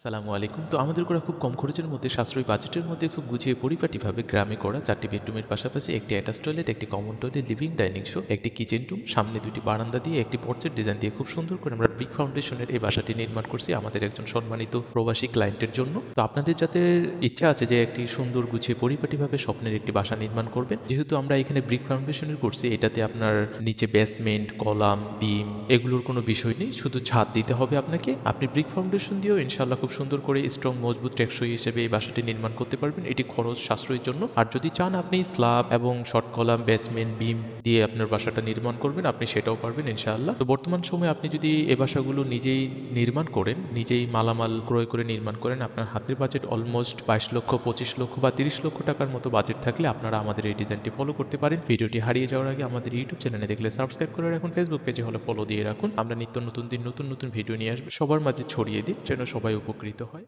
আসসালামু আলাইকুম। তো আমাদের করা খুব কম খরচের মধ্যে, সাশ্রয়ী বাজেটের মধ্যে খুব গুছিয়ে পরিপাটিভাবে গ্রামে করা চারটি বেডরুমের পাশাপাশি একটি অ্যাটাচ টয়লেট একটি common toilet living dining show একটি কিচেন রুম সামনে দুটি বারান্দা দিয়ে একটি পর্চের ডিজাইন দিয়ে খুব সুন্দর করে আমরা ব্রিক ফাউন্ডেশনের এই বাসাটি নির্মাণ করছি আমাদের একজন সম্মানিত প্রবাসী ক্লায়েন্টের জন্য। তো আপনাদের যাতে ইচ্ছা আছে যে একটি সুন্দর গুছিয়ে পরিপাটিভাবে স্বপ্নের একটি বাসা নির্মাণ করবেন, যেহেতু আমরা এখানে ব্রিক ফাউন্ডেশনের করছি, এটাতে আপনার নিচে বেসমেন্ট কলাম বিম এগুলোর কোনো বিষয় নেই, শুধু ছাদ দিতে হবে আপনাকে। আপনি ব্রিক ফাউন্ডেশন দিয়েও ইনশাল্লাহ খুব সুন্দর করে স্ট্রং মজবুত, টেকসই হিসেবে এই বাসাটি নির্মাণ করতে পারবেন। এটি খরচ সাশ্রয়ের জন্য। আর যদি চান আপনি স্লাব এবং শর্ট কলাম বেসমেন্ট বিম দিয়ে আপনার বাসাটা নির্মাণ করবেন, আপনি সেটাও পারবেন ইনশাআল্লাহ। তো বর্তমান সময়ে আপনি যদি এ বাসাগুলো নিজেই নির্মাণ করেন, নিজেই মালামাল ক্রয় করে নির্মাণ করেন, আপনার হাতের বাজেট অলমোস্ট বাইশ লক্ষ, পঁচিশ লক্ষ বা তিরিশ লক্ষ টাকার মতো বাজেট থাকলে আপনারা আমাদের এই ডিজাইনটি ফলো করতে পারেন। ভিডিওটি হারিয়ে যাওয়ার আগে আমাদের ইউটিউব চ্যানেলে দেখলে সাবস্ক্রাইব করে রাখুন ফেসবুক পেজে হলে ফলো দিয়ে রাখুন। আমরা নিত্য নতুন দিন, নতুন নতুন ভিডিও নিয়ে আসব। সবার মাঝে ছড়িয়ে দিন, যেন সবাই উপকৃত হয়।